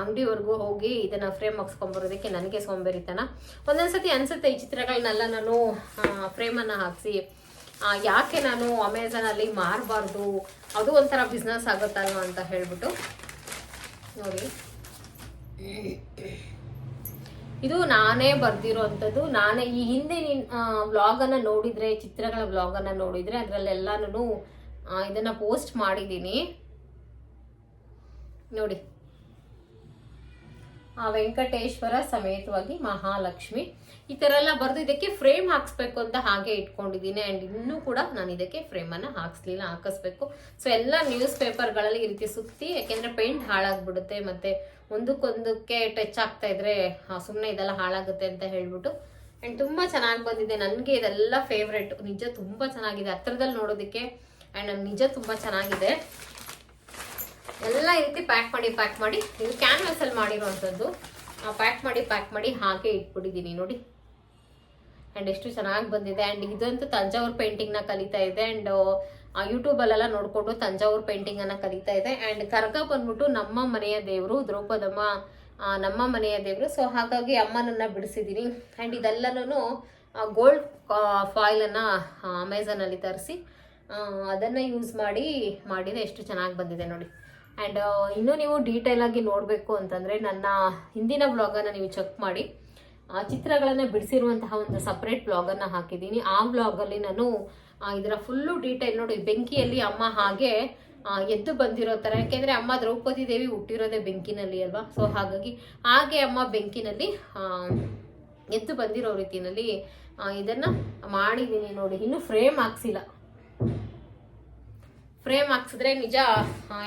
S1: ಅಂಗಡಿವರೆಗೂ ಹೋಗಿ ಇದನ್ನು ಫ್ರೇಮ್ ಹಾಕ್ಸ್ಕೊಂಬರೋದಕ್ಕೆ ನನಗೆ ಸೋಂಬೇರಿತನ. ಒಂದೊಂದ್ಸತಿ ಅನಿಸುತ್ತೆ ಈ ಚಿತ್ರಗಳನ್ನೆಲ್ಲ ನಾನು ಫ್ರೇಮನ್ನು ಹಾಕಿಸಿ. ಯಾಕೆ ನಾನು ಅಮೆಝಾನಲ್ಲಿ ಮಾರಬಾರ್ದು? ಅದು ಒಂಥರ ಬಿಸ್ನೆಸ್ ಆಗುತ್ತಲ್ವ ಅಂತ ಹೇಳ್ಬಿಟ್ಟು. ನೋಡಿ. ಇದು ನಾನೇ ಬರ್ದಿರೋಂಥದ್ದು. ನಾನೇ ಈ ಹಿಂದೆ ನೀನ್ ವ್ಲಾಗನ್ನು ನೋಡಿದರೆ, ಚಿತ್ರಗಳ ವ್ಲಾಗನ್ನು ನೋಡಿದರೆ ಅದರಲ್ಲೆಲ್ಲನೂ ಇದನ್ನು ಪೋಸ್ಟ್ ಮಾಡಿದ್ದೀನಿ ನೋಡಿ. ಆ ವೆಂಕಟೇಶ್ವರ ಸಮೇತವಾಗಿ ಮಹಾಲಕ್ಷ್ಮಿ. ಈ ಥರ ಎಲ್ಲ ಬರೆದು ಇದಕ್ಕೆ ಫ್ರೇಮ್ ಹಾಕ್ಸ್ಬೇಕು ಅಂತ ಹಾಗೆ ಇಟ್ಕೊಂಡಿದ್ದೀನಿ ಆ್ಯಂಡ್ ಇನ್ನೂ ಕೂಡ ನಾನು ಇದಕ್ಕೆ ಫ್ರೇಮನ್ನು ಹಾಕ್ಸ್ಲಿಲ್ಲ, ಹಾಕಿಸ್ಬೇಕು. ಸೊ ಎಲ್ಲ ನ್ಯೂಸ್ ಪೇಪರ್ಗಳಲ್ಲಿ ಈ ರೀತಿ ಸುತ್ತಿ, ಯಾಕೆಂದರೆ ಪೇಂಟ್ ಹಾಳಾಗ್ಬಿಡುತ್ತೆ. ಮತ್ತು ಒಂದಕ್ಕೊಂದಕ್ಕೆ ಟಚ್ ಆಗ್ತಾ ಇದ್ರೆ ಸುಮ್ಮನೆ ಇದೆಲ್ಲ ಹಾಳಾಗುತ್ತೆ ಅಂತ ಹೇಳ್ಬಿಟ್ಟು. ಆ್ಯಂಡ್ ತುಂಬ ಚೆನ್ನಾಗಿ ಬಂದಿದೆ. ನನಗೆ ಇದೆಲ್ಲ ಫೇವ್ರೆಟ್ ನಿಜ ತುಂಬ ಚೆನ್ನಾಗಿದೆ. ಹತ್ರದಲ್ಲಿ ನೋಡೋದಕ್ಕೆ ಆ್ಯಂಡ್ ನಿಜ ತುಂಬ ಚೆನ್ನಾಗಿದೆ. ಎಲ್ಲ ಈ ರೀತಿ ಪ್ಯಾಕ್ ಮಾಡಿ ಪ್ಯಾಕ್ ಮಾಡಿ, ಇದು ಕ್ಯಾನ್ವಾಸ್ ಅಲ್ಲಿ ಮಾಡಿರುವಂಥದ್ದು ಪ್ಯಾಕ್ ಮಾಡಿ ಪ್ಯಾಕ್ ಮಾಡಿ ಹಾಗೆ ಇಟ್ಬಿಟ್ಟಿದ್ದೀನಿ ನೋಡಿ. ಆ್ಯಂಡ್ ಎಷ್ಟು ಚೆನ್ನಾಗಿ ಬಂದಿದೆ. ಆ್ಯಂಡ್ ಇದಂತೂ ತಂಜಾವೂರು ಪೇಂಟಿಂಗ್ನ ಕಲಿತಾ ಇದೆ. ಆ್ಯಂಡ್ ಯೂಟ್ಯೂಬಲ್ಲೆಲ್ಲ ನೋಡಿಕೊಂಡು ತಂಜಾವೂರು ಪೇಂಟಿಂಗನ್ನು ಕಲಿತಾ ಇದೆ. ಆ್ಯಂಡ್ ಕರ್ಗ ಬಂದ್ಬಿಟ್ಟು ನಮ್ಮ ಮನೆಯ ದೇವರು, ದ್ರೌಪದಮ್ಮ ನಮ್ಮ ಮನೆಯ ದೇವರು. ಸೊ ಹಾಗಾಗಿ ಅಮ್ಮನನ್ನ ಬಿಡಿಸಿದ್ದೀನಿ ಆ್ಯಂಡ್ ಇದೆಲ್ಲನೂ ಗೋಲ್ಡ್ ಫಾಯಿಲನ್ನು ಅಮೆಝಾನಲ್ಲಿ ತರಿಸಿ ಅದನ್ನು ಯೂಸ್ ಮಾಡಿ ಮಾಡಿದೆ ಎಷ್ಟು ಚೆನ್ನಾಗಿ ಬಂದಿದೆ ನೋಡಿ. ಆ್ಯಂಡ್ ಇನ್ನೂ ನೀವು ಡೀಟೇಲಾಗಿ ನೋಡಬೇಕು ಅಂತಂದರೆ ನನ್ನ ಹಿಂದಿನ ಬ್ಲಾಗನ್ನು ನೀವು ಚೆಕ್ ಮಾಡಿ. ಆ, ಚಿತ್ರಗಳನ್ನು ಬಿಡಿಸಿರುವಂತಹ ಒಂದು ಸಪ್ರೇಟ್ ಬ್ಲಾಗನ್ನು ಹಾಕಿದ್ದೀನಿ. ಆ ಬ್ಲಾಗಲ್ಲಿ ನಾನು ಇದರ ಫುಲ್ಲು ಡೀಟೇಲ್ ನೋಡಿ, ಬೆಂಕಿಯಲ್ಲಿ ಅಮ್ಮ ಹಾಗೆ ಎದ್ದು ಬಂದಿರೋ ಥರ ಯಾಕೆಂದರೆ ಅಮ್ಮ ದ್ರೌಪದಿ ದೇವಿ ಹುಟ್ಟಿರೋದೇ ಬೆಂಕಿನಲ್ಲಿ ಅಲ್ವಾ? ಸೊ ಹಾಗಾಗಿ ಹಾಗೆ ಅಮ್ಮ ಬೆಂಕಿನಲ್ಲಿ ಎದ್ದು ಬಂದಿರೋ ರೀತಿಯಲ್ಲಿ ಇದನ್ನು ಮಾಡಿದ್ದೀನಿ ನೋಡಿ. ಇನ್ನೂ ಫ್ರೇಮ್ ಹಾಕ್ಸಿಲ್ಲ. ಫ್ರೇಮ್ ಹಾಕ್ಸಿದ್ರೆ ನಿಜ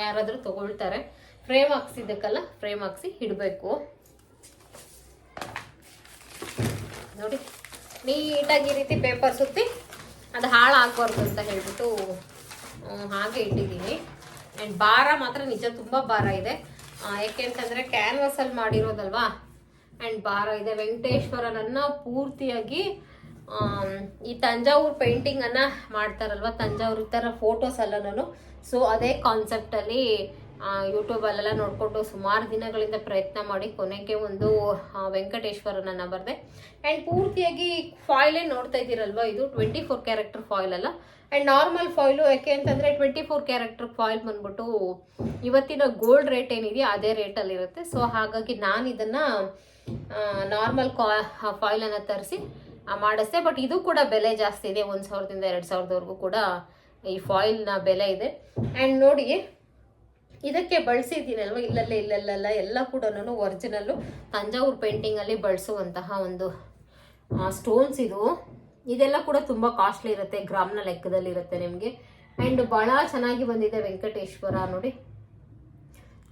S1: ಯಾರಾದರೂ ತಗೊಳ್ತಾರೆ. ಫ್ರೇಮ್ ಹಾಕ್ಸಿದ್ದಕ್ಕಲ್ಲ, ಫ್ರೇಮ್ ಹಾಕ್ಸಿ ಇಡಬೇಕು. ನೋಡಿ, ನೀಟಾಗಿ ಈ ರೀತಿ ಪೇಪರ್ ಸುತ್ತಿ ಅದು ಹಾಳಾಗಬಾರ್ದು ಅಂತ ಹೇಳ್ಬಿಟ್ಟು ಹಾಗೆ ಇಟ್ಟಿದ್ದೀನಿ. ಆ್ಯಂಡ್ ಭಾರ ಮಾತ್ರ ನಿಜ, ತುಂಬ ಭಾರ ಇದೆ. ಯಾಕೆ ಅಂತಂದರೆ ಕ್ಯಾನ್ವಾಸಲ್ಲಿ ಮಾಡಿರೋದಲ್ವಾ? ಆ್ಯಂಡ್ ಭಾರ ಇದೆ. ವೆಂಕಟೇಶ್ವರನನ್ನು ಪೂರ್ತಿಯಾಗಿ ಈ ತಂಜಾವೂರ್ ಪೇಂಟಿಂಗನ್ನು ಮಾಡ್ತಾರಲ್ವ? ತಂಜಾವೂರ್ ಥರ ಫೋಟೋಸ್ ಎಲ್ಲ ನಾನು ಸೊ ಅದೇ ಕಾನ್ಸೆಪ್ಟಲ್ಲಿ ಯೂಟ್ಯೂಬಲ್ಲೆಲ್ಲ ನೋಡ್ಕೊಂಡು ಸುಮಾರು ದಿನಗಳಿಂದ ಪ್ರಯತ್ನ ಮಾಡಿ ಕೊನೆಗೆ ಒಂದು ವೆಂಕಟೇಶ್ವರನನ್ನ ಬರೆದೆ. ಆ್ಯಂಡ್ ಪೂರ್ತಿಯಾಗಿ ಫಾಯಿಲೇ ನೋಡ್ತಾ ಇದ್ದೀರಲ್ವಾ? ಇದು ಟ್ವೆಂಟಿ ಫೋರ್ ಕ್ಯಾರೆಕ್ಟರ್ ಫಾಯಿಲ್ ಅಲ್ಲ ಅಂಡ್ ನಾರ್ಮಲ್ ಫಾಯಿಲು ಯಾಕೆ ಅಂತಂದರೆ ಟ್ವೆಂಟಿ ಫೋರ್ ಕ್ಯಾರೆಕ್ಟರ್ ಫಾಯಿಲ್ ಬಂದ್ಬಿಟ್ಟು ಇವತ್ತಿನ ಗೋಲ್ಡ್ ರೇಟ್ ಏನಿದೆಯೋ ಅದೇ ರೇಟಲ್ಲಿರುತ್ತೆ ಸೊ ಹಾಗಾಗಿ ನಾನು ಇದನ್ನು ನಾರ್ಮಲ್ ಕಾ ಫಾಯಿಲನ್ನು ತರಿಸಿ ಮಾಡಿಸ್ದೆ. ಬಟ್ ಇದು ಕೂಡ ಬೆಲೆ ಜಾಸ್ತಿ ಇದೆ. ಒಂದು ಸಾವಿರದಿಂದ ಎರಡು ಸಾವಿರದವರೆಗೂ ಕೂಡ ಈ ಫಾಯಿಲ್ನ ಬೆಲೆ ಇದೆ. ಆ್ಯಂಡ್ ನೋಡಿ, ಇದಕ್ಕೆ ಬಳಸಿದ್ದೀನಲ್ವ ಇಲ್ಲಲ್ಲೇ ಇಲ್ಲಲ್ಲ ಎಲ್ಲ ಕೂಡ ಒರಿಜಿನಲ್ಲು ತಂಜಾವೂರು ಪೇಂಟಿಂಗಲ್ಲಿ ಬಳಸುವಂತಹ ಒಂದು ಸ್ಟೋನ್ಸ್ ಇದು. ಇದೆಲ್ಲ ಕೂಡ ತುಂಬ ಕಾಸ್ಟ್ಲಿ ಇರುತ್ತೆ. ಗ್ರಾಮ್ನ ಲೆಕ್ಕದಲ್ಲಿ ಇರುತ್ತೆ ನಿಮಗೆ. ಆ್ಯಂಡ್ ಭಾಳ ಚೆನ್ನಾಗಿ ಬಂದಿದೆ ವೆಂಕಟೇಶ್ವರ, ನೋಡಿ.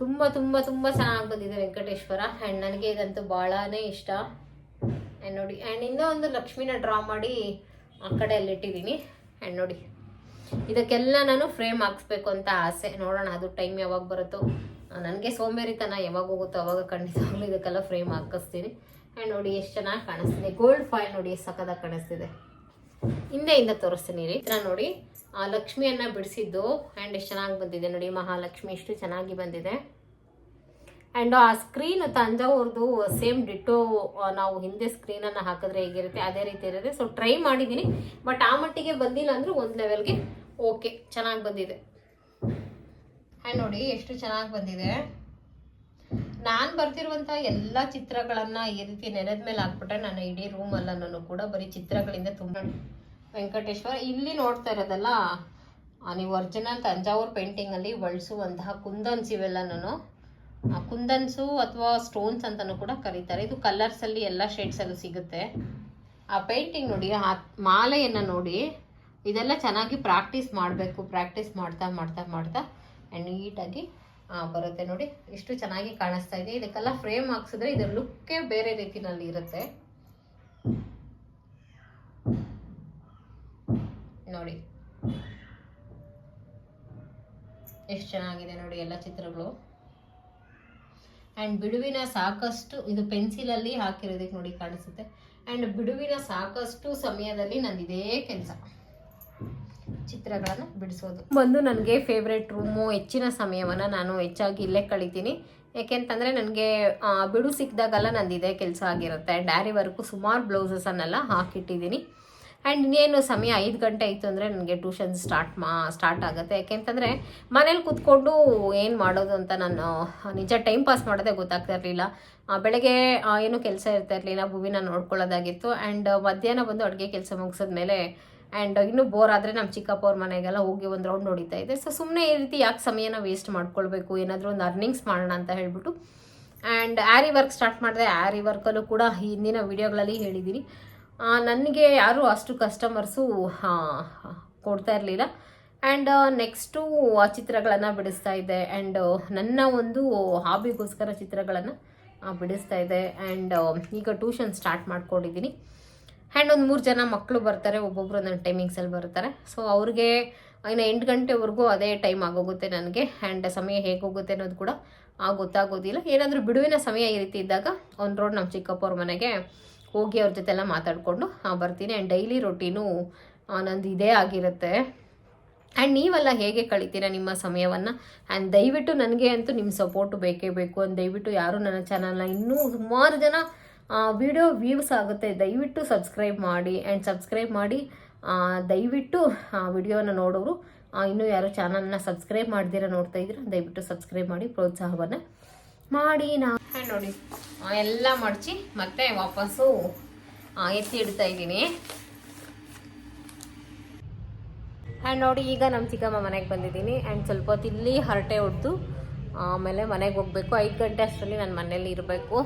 S1: ತುಂಬ ತುಂಬ ತುಂಬ ಚೆನ್ನಾಗಿ ಬಂದಿದೆ ವೆಂಕಟೇಶ್ವರ. ಆ್ಯಂಡ್ ನನಗೆ ಇದಂತೂ ಭಾಳನೇ ಇಷ್ಟ. ಆ್ಯಂಡ್ ನೋಡಿ ಆ್ಯಂಡ್ ಇನ್ನೂ ಒಂದು ಲಕ್ಷ್ಮಿನ ಡ್ರಾ ಮಾಡಿ ಆ ಕಡೆ ಅಲ್ಲಿಟ್ಟಿದ್ದೀನಿ ಆ್ಯಂಡ್ ನೋಡಿ, ಇದಕ್ಕೆಲ್ಲ ನಾನು ಫ್ರೇಮ್ ಹಾಕ್ಸ್ಬೇಕು ಅಂತ ಆಸೆ. ನೋಡೋಣ, ಅದು ಟೈಮ್ ಯಾವಾಗ ಬರುತ್ತೋ. ನನಗೆ ಸೋಮೇರಿತನ ಯಾವಾಗ ಹೋಗುತ್ತೋ, ಅವಾಗ ಖಂಡಿತವಾಗ್ಲೂ ಇದಕ್ಕೆಲ್ಲ ಫ್ರೇಮ್ ಹಾಕಿಸ್ತೀನಿ. ಆ್ಯಂಡ್ ನೋಡಿ, ಎಷ್ಟು ಚೆನ್ನಾಗಿ ಕಾಣಿಸ್ತಿದೆ. ಗೋಲ್ಡ್ ಫಾಯಿಲ್ ನೋಡಿ ಸಖದ ಕಾಣಿಸ್ತಿದೆ ಕಾಣಿಸ್ತಿದೆ. ಹಿಂದೆಯಿಂದ ತೋರಿಸ್ತೀನಿ ರೀ. ಇದನ್ನ ನೋಡಿ, ಆ ಲಕ್ಷ್ಮಿಯನ್ನ ಬಿಡಿಸಿದ್ದು. ಆ್ಯಂಡ್ ಎಷ್ಟು ಚೆನ್ನಾಗಿ ಬಂದಿದೆ ನೋಡಿ, ಮಹಾಲಕ್ಷ್ಮಿ ಎಷ್ಟು ಚೆನ್ನಾಗಿ ಬಂದಿದೆ. ಆ್ಯಂಡ್ ಆ ಸ್ಕ್ರೀನ್ ತಂಜಾವೂರ್ದು ಸೇಮ್ ಡಿಟೋ ನಾವು ಹಿಂದೆ ಸ್ಕ್ರೀನನ್ನು ಹಾಕಿದ್ರೆ ಹೇಗಿರುತ್ತೆ? ಅದೇ ರೀತಿ ಇರುತ್ತೆ. ಸೊ ಟ್ರೈ ಮಾಡಿದ್ದೀನಿ ಬಟ್ ಆ ಮಟ್ಟಿಗೆ ಬಂದಿಲ್ಲ ಅಂದ್ರೆ ಒಂದು ಲೆವೆಲ್ಗೆ ಓಕೆ ಚೆನ್ನಾಗಿ ಬಂದಿದೆ. ಆ್ಯಂಡ್ ನೋಡಿ, ಎಷ್ಟು ಚೆನ್ನಾಗಿ ಬಂದಿದೆ. ನಾನು ಬರ್ತಿರುವಂಥ ಎಲ್ಲ ಚಿತ್ರಗಳನ್ನು ಈ ರೀತಿ ನೆನೆದ ಮೇಲೆ ಹಾಕ್ಬಿಟ್ರೆ ನಾನು ಇಡೀ ರೂಮಲ್ಲೂ ಕೂಡ ಬರೀ ಚಿತ್ರಗಳಿಂದ ತುಂಬ. ವೆಂಕಟೇಶ್ವರ, ಇಲ್ಲಿ ನೋಡ್ತಾ ಇರೋದಲ್ಲ ನೀವು ಒರಿಜಿನಲ್ ತಂಜಾವೂರು ಪೇಂಟಿಂಗಲ್ಲಿ ಬಳಸುವಂತಹ ಕುಂದನ್ಸ್ ಆ ಕುಂದನ್ಸು ಅಥವಾ ಸ್ಟೋನ್ಸ್ ಅಂತಲೂ ಕೂಡ ಕರೀತಾರೆ. ಇದು ಕಲರ್ಸಲ್ಲಿ ಎಲ್ಲ ಶೇಡ್ಸಲ್ಲೂ ಸಿಗುತ್ತೆ. ಆ ಪೇಂಟಿಂಗ್ ನೋಡಿ, ಆ ಮಾಲೆಯನ್ನು ನೋಡಿ, ಇದೆಲ್ಲ ಚೆನ್ನಾಗಿ ಪ್ರಾಕ್ಟೀಸ್ ಮಾಡಬೇಕು, ಪ್ರಾಕ್ಟೀಸ್ ಮಾಡ್ತಾ ಮಾಡ್ತಾ ಮಾಡ್ತಾ ಆ್ಯಂಡ್ ನೀಟಾಗಿ ಬರುತ್ತೆ ನೋಡಿ. ಇಷ್ಟು ಚೆನ್ನಾಗಿ ಕಾಣಿಸ್ತಾ ಇದೆ. ಇದಕ್ಕೆಲ್ಲ ಫ್ರೇಮ್ ಹಾಕ್ಸಿದ್ರೆ ಇದರ ಲುಕ್ಕೇ ಬೇರೆ ರೀತಿನಲ್ಲಿ ಇರುತ್ತೆ. ನೋಡಿ. ಎಷ್ಟು ಚೆನ್ನಾಗಿದೆ ನೋಡಿ ಎಲ್ಲ ಚಿತ್ರಗಳು. ಆ್ಯಂಡ್ ಬಿಡುವಿನ ಸಾಕಷ್ಟು, ಇದು ಪೆನ್ಸಿಲಲ್ಲಿ ಹಾಕಿರೋದಕ್ಕೆ ನೋಡಿ ಕಾಣಿಸುತ್ತೆ. ಆ್ಯಂಡ್ ಬಿಡುವಿನ ಸಾಕಷ್ಟು ಸಮಯದಲ್ಲಿ ನಂದು ಇದೇ ಕೆಲಸ. ಚಿತ್ರಗಳನ್ನು ಬಿಡಿಸೋದು. ಬಂದು ನನಗೆ ಫೇವ್ರೆಟ್ ರೂಮು ಹೆಚ್ಚಿನ ಸಮಯವನ್ನು ನಾನು ಹೆಚ್ಚಾಗಿ ಇಲ್ಲೇ ಕಳಿತೀನಿ. ಯಾಕೆಂತಂದರೆ ನನಗೆ ಬಿಡು ಸಿಕ್ಕಿದಾಗೆಲ್ಲ ನಂದು ಇದೇ ಕೆಲಸ ಆಗಿರುತ್ತೆ. ಡ್ಯಾರಿ ವರ್ಕು ಸುಮಾರು ಬ್ಲೌಸಸನ್ನೆಲ್ಲ ಹಾಕಿಟ್ಟಿದ್ದೀನಿ. ಆ್ಯಂಡ್ ಇನ್ನೇನು ಸಮಯ ಐದು ಗಂಟೆ ಆಯಿತು ಅಂದರೆ ನನಗೆ ಟ್ಯೂಷನ್ ಸ್ಟಾರ್ಟ್ ಮಾ ಸ್ಟಾರ್ಟ್ ಆಗುತ್ತೆ. ಯಾಕೆಂತಂದರೆ ಮನೇಲಿ ಕೂತ್ಕೊಂಡು ಏನು ಮಾಡೋದು ಅಂತ ನಾನು ನಿಜ ಟೈಮ್ ಪಾಸ್ ಮಾಡೋದೇ ಗೊತ್ತಾಗ್ತಾ ಇರಲಿಲ್ಲ. ಬೆಳಗ್ಗೆ ಏನು ಕೆಲಸ ಇರ್ತಾ ಇರಲಿಲ್ಲ ಭೂವಿನ ನೋಡ್ಕೊಳ್ಳೋದಾಗಿತ್ತು. ಆ್ಯಂಡ್ ಮಧ್ಯಾಹ್ನ ಬಂದು ಅಡುಗೆ ಕೆಲಸ ಮುಗಿಸಿದ್ಮೇಲೆ ಆ್ಯಂಡ್ ಇನ್ನೂ ಬೋರ್ ಆದರೆ ನಮ್ಮ ಚಿಕ್ಕಪ್ಪ ಅವ್ರ ಮನೆಗೆಲ್ಲ ಹೋಗಿ ಒಂದು ರೌಂಡ್ ನೋಡಿತಾ ಇದೆ ಸೊ ಸುಮ್ಮನೆ ಈ ರೀತಿ ಯಾಕೆ ಸಮಯನ ವೇಸ್ಟ್ ಮಾಡ್ಕೊಳ್ಬೇಕು? ಏನಾದರೂ ಒಂದು ಅರ್ನಿಂಗ್ಸ್ ಮಾಡೋಣ ಅಂತ ಹೇಳ್ಬಿಟ್ಟು. ಆ್ಯಂಡ್ ಆ್ಯರಿ ವರ್ಕ್ ಸ್ಟಾರ್ಟ್ ಮಾಡಿದೆ. ಆ್ಯರಿ ವರ್ಕಲ್ಲೂ ಕೂಡ ಹಿಂದಿನ ವೀಡಿಯೋಗಳಲ್ಲಿ ಹೇಳಿದ್ದೀನಿ ನನಗೆ ಯಾರೂ ಅಷ್ಟು ಕಸ್ಟಮರ್ಸು ಕೊಡ್ತಾ ಇರಲಿಲ್ಲ. ಆ್ಯಂಡ್ ನೆಕ್ಸ್ಟು ಚಿತ್ರಗಳನ್ನು ಬಿಡಿಸ್ತಾ ಇದ್ದೆ. ಆ್ಯಂಡ್ ನನ್ನ ಒಂದು ಹಾಬಿಗೋಸ್ಕರ ಚಿತ್ರಗಳನ್ನು ಬಿಡಿಸ್ತಾ ಇದ್ದೆ. ಆ್ಯಂಡ್ ಈಗ ಟ್ಯೂಷನ್ ಸ್ಟಾರ್ಟ್ ಮಾಡ್ಕೊಂಡಿದ್ದೀನಿ ಆ್ಯಂಡ್ ಒಂದು ಮೂರು ಜನ ಮಕ್ಕಳು ಬರ್ತಾರೆ ಒಬ್ಬೊಬ್ಬರು ನನ್ನ ಟೈಮಿಂಗ್ಸಲ್ಲಿ ಬರ್ತಾರೆ. ಸೊ ಅವ್ರಿಗೆ ಇನ್ನು ಎಂಟು ಗಂಟೆವರೆಗೂ ಅದೇ ಟೈಮ್ ಆಗೋಗುತ್ತೆ ನನಗೆ. ಆ್ಯಂಡ್ ಸಮಯ ಹೇಗೋಗುತ್ತೆ ಅನ್ನೋದು ಕೂಡ ಗೊತ್ತಾಗೋದಿಲ್ಲ. ಏನಾದರೂ ಬಿಡುವಿನ ಸಮಯ ಈ ರೀತಿ ಇದ್ದಾಗ, ಒಂದು ರೋಡ್ ನಮ್ಮ ಚಿಕ್ಕಪ್ಪವ್ರ ಮನೆಗೆ ಹೋಗಿ ಅವ್ರ ಜೊತೆ ಎಲ್ಲ ಮಾತಾಡಿಕೊಂಡು ಬರ್ತೀನಿ. ಆ್ಯಂಡ್ ಡೈಲಿ ರೊಟೀನು ನಂದು ಇದೇ ಆಗಿರುತ್ತೆ. ಆ್ಯಂಡ್ ನೀವೆಲ್ಲ ಹೇಗೆ ಕಳಿತೀರಾ ನಿಮ್ಮ ಸಮಯವನ್ನು? ಆ್ಯಂಡ್ ದಯವಿಟ್ಟು ನನಗೆ ಅಂತೂ ನಿಮ್ಮ ಸಪೋರ್ಟು ಬೇಕೇ ಬೇಕು. ಅಂತ ದಯವಿಟ್ಟು ಯಾರು ನನ್ನ ಚಾನಲ್ನ ಇನ್ನೂ ಸುಮಾರು ಜನ ವಿಡಿಯೋ ವ್ಯೂಸ್ ಆಗುತ್ತೆ. ದಯವಿಟ್ಟು ಸಬ್ಸ್ಕ್ರೈಬ್ ಮಾಡಿ. ಆ್ಯಂಡ್ ಸಬ್ಸ್ಕ್ರೈಬ್ ಮಾಡಿ ಆ, ದಯವಿಟ್ಟು ವಿಡಿಯೋನ ನೋಡೋರು ಆ, ಇನ್ನೂ ಯಾರು ಚಾನಲ್ನ ಸಬ್ಸ್ಕ್ರೈಬ್ ಮಾಡ್ದಿರ ನೋಡ್ತಾ ಇದ್ರೆ ದಯವಿಟ್ಟು ಸಬ್ಸ್ಕ್ರೈಬ್ ಮಾಡಿ. ಪ್ರೋತ್ಸಾಹವನ್ನು ಮಾಡಿ ನಾ ಆ್ಯಂಡ್ ನೋಡಿ ಎಲ್ಲ ಮಡಚಿ ಮತ್ತೆ ವಾಪಸ್ಸು ಎತ್ತಿ ಇಡ್ತಾ ಇದ್ದೀನಿ. ಆ್ಯಂಡ್ ನೋಡಿ, ಈಗ ನಮ್ಮ ಚಿಕ್ಕಮ್ಮ ಮನೆಗೆ ಬಂದಿದ್ದೀನಿ. ಆ್ಯಂಡ್ ಸ್ವಲ್ಪ ಹೊತ್ತು ಇಲ್ಲಿ ಹರಟೆ ಹೊಡೆದು, ಆಮೇಲೆ ಮನೆಗೆ ಹೋಗಬೇಕು. ಐದು ಗಂಟೆ ಅಷ್ಟರಲ್ಲಿ ನಾನು ಮನೇಲಿ ಇರಬೇಕು.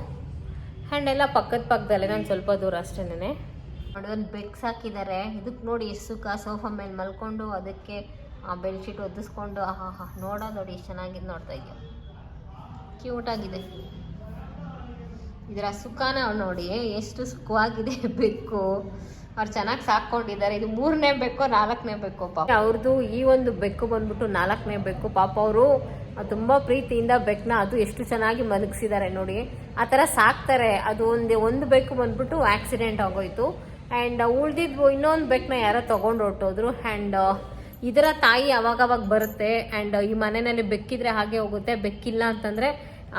S1: ಆ್ಯಂಡ್ ಎಲ್ಲ ಪಕ್ಕದ ಪಕ್ಕದಲ್ಲೇ, ನಾನು ಸ್ವಲ್ಪ ದೂರ ಅಷ್ಟೇನೆ ನೋಡಿ ಒಂದು ಬೆಕ್ಸ್ ಹಾಕಿದ್ದಾರೆ ಇದಕ್ಕೆ ನೋಡಿ ಎಷ್ಟು ಸುಖ. ಸೋಫಾ ಮೇಲೆ ಮಲ್ಕೊಂಡು ಅದಕ್ಕೆ ಬೆಡ್ಶೀಟ್ ಒದಿಸ್ಕೊಂಡು ಆಹಾ ನೋಡೋದು ನೋಡಿ ಎಷ್ಟು ಚೆನ್ನಾಗಿದೆ ನೋಡ್ತಾ ಇದೆಯಾ ಕ್ಯೂಟಾಗಿದೆ ಇದರ ಸುಖನ ನೋಡಿ, ಎಷ್ಟು ಸುಖವಾಗಿದೆ ಬೆಕ್ಕು. ಅವ್ರು ಚೆನ್ನಾಗಿ ಸಾಕೊಂಡಿದ್ದಾರೆ ಇದು ಮೂರನೇ ಬೆಕ್ಕು, ನಾಲ್ಕನೇ ಬೆಕ್ಕು ಪಾಪ. ಅವ್ರದ್ದು ಈ ಒಂದು ಬೆಕ್ಕು ಬಂದ್ಬಿಟ್ಟು ನಾಲ್ಕನೇ ಬೆಕ್ಕು. ಪಾಪ ಅವರು ತುಂಬ ಪ್ರೀತಿಯಿಂದ ಬೆಕ್ಕನ ಅದು ಎಷ್ಟು ಚೆನ್ನಾಗಿ ಮಲಗಿಸಿದ್ದಾರೆ ನೋಡಿ. ಆ ಥರ ಸಾಕ್ತಾರೆ. ಅದು ಒಂದು ಒಂದು ಬೆಕ್ಕು ಬಂದ್ಬಿಟ್ಟು ಆಕ್ಸಿಡೆಂಟ್ ಆಗೋಯ್ತು. ಆ್ಯಂಡ್ ಉಳ್ದಿದ್ದು ಇನ್ನೊಂದು ಬೆಕ್ಕನ್ನ ಯಾರೋ ತೊಗೊಂಡು ಹೊರಟೋದ್ರು. ಆ್ಯಂಡ್ ಇದರ ತಾಯಿ ಅವಾಗವಾಗ ಬರುತ್ತೆ. ಆ್ಯಂಡ್ ಈ ಮನೆಯಲ್ಲಿ ಬೆಕ್ಕಿದ್ರೆ ಹಾಗೆ ಹೋಗುತ್ತೆ. ಬೆಕ್ಕಿಲ್ಲ ಅಂತಂದರೆ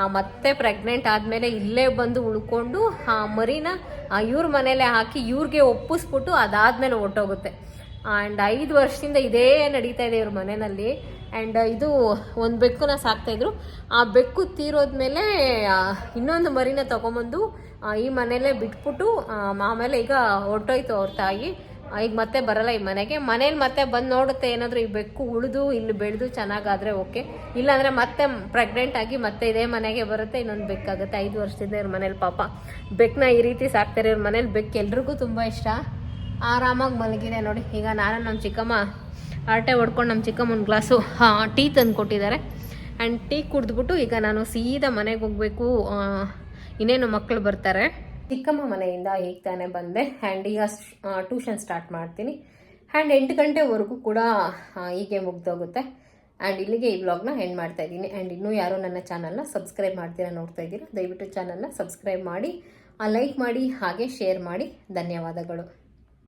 S1: ಮತ್ತೆ ಪ್ರೆಗ್ನೆಂಟ್ ಆದಮೇಲೆ ಇಲ್ಲೇ ಬಂದು ಉಳ್ಕೊಂಡು, ಆ, ಮರಿನ ಇವ್ರ ಮನೇಲೆ ಹಾಕಿ ಇವ್ರಿಗೆ ಒಪ್ಪಿಸ್ಬಿಟ್ಟು ಅದಾದಮೇಲೆ ಹೊರ್ಟೋಗುತ್ತೆ. ಆ್ಯಂಡ್ ಐದು ವರ್ಷದಿಂದ ಇದೇ ನಡೀತಾ ಇದೆ ಇವ್ರ ಮನೆಯಲ್ಲಿ. ಆ್ಯಂಡ್ ಇದು ಒಂದು ಬೆಕ್ಕನ್ನ ಸಾಕ್ತಾಯಿದ್ರು ಆ ಬೆಕ್ಕು ತೀರೋದ್ಮೇಲೆ ಇನ್ನೊಂದು ಮರಿನ ತೊಗೊಂಬಂದು ಈ ಮನೇಲೆ ಬಿಟ್ಬಿಟ್ಟು ಆಮೇಲೆ ಈಗ ಹೊರಟೋಯ್ತು ಅವ್ರ ತಾಯಿ. ಈಗ ಮತ್ತೆ ಬರಲ್ಲ ಈ ಮನೆಗೆ. ಮನೇಲಿ ಮತ್ತೆ ಬಂದು ನೋಡುತ್ತೆ ಏನಾದರೂ ಈ ಬೆಕ್ಕು ಉಳಿದು ಇಲ್ಲಿ ಬೆಳೆದು ಚೆನ್ನಾಗಾದರೆ ಓಕೆ. ಇಲ್ಲಾಂದರೆ ಮತ್ತೆ ಪ್ರೆಗ್ನೆಂಟ್ ಆಗಿ ಮತ್ತೆ ಇದೇ ಮನೆಗೆ ಬರುತ್ತೆ, ಇನ್ನೊಂದು ಬೆಕ್ಕಾಗುತ್ತೆ. ಐದು ವರ್ಷದಿಂದ ಇವ್ರ ಮನೇಲಿ ಪಾಪ. ಬೆಕ್ಕನ್ನ ಈ ರೀತಿ ಸಾಕ್ತಾರೆ ಇವ್ರ ಮನೇಲಿ. ಬೆಕ್ಕು ಎಲ್ರಿಗೂ ತುಂಬ ಇಷ್ಟ. ಆರಾಮಾಗಿ ಮಲಗಿದೆ ನೋಡಿ. ಈಗ ನಾನು ನಮ್ಮ ಚಿಕ್ಕಮ್ಮ ಹರಟೆ ಹೊಡ್ಕೊಂಡು ನಮ್ಮ ಚಿಕ್ಕಮ್ಮನ ಗ್ಲಾಸು ಟೀ ತಂದು ಕೊಟ್ಟಿದ್ದಾರೆ ಆ್ಯಂಡ್ ಟೀ ಕುಡಿದ್ಬಿಟ್ಟು ಈಗ ನಾನು ಸೀದಾ ಮನೆಗೆ ಹೋಗಬೇಕು. ಇನ್ನೇನು ಮಕ್ಕಳು ಬರ್ತಾರೆ. ಚಿಕ್ಕಮ್ಮ ಮನೆಯಿಂದ ಈಗ ತಾನೇ ಬಂದೆ. ಆ್ಯಂಡ್ ಈಗ ಟ್ಯೂಷನ್ ಸ್ಟಾರ್ಟ್ ಮಾಡ್ತೀನಿ. ಆ್ಯಂಡ್ ಎಂಟು ಗಂಟೆವರೆಗೂ ಕೂಡ ಆ, ಹೀಗೆ ಮುಗ್ದೋಗುತ್ತೆ. ಆ್ಯಂಡ್ ಇಲ್ಲಿಗೆ ಈ ಬ್ಲಾಗ್ನ ಎಂಡ್ ಮಾಡ್ತಾ ಇದ್ದೀನಿ. ಆ್ಯಂಡ್ ಇನ್ನೂ ಯಾರೋ ನನ್ನ ಚಾನಲ್ನ ಸಬ್ಸ್ಕ್ರೈಬ್ ಮಾಡ್ತೀರಾ ನೋಡ್ತಾ ಇದ್ದೀರಾ ದಯವಿಟ್ಟು ಚಾನಲ್ನ ಸಬ್ಸ್ಕ್ರೈಬ್ ಮಾಡಿ ಲೈಕ್ ಮಾಡಿ ಹಾಗೆ ಶೇರ್ ಮಾಡಿ. ಧನ್ಯವಾದಗಳು.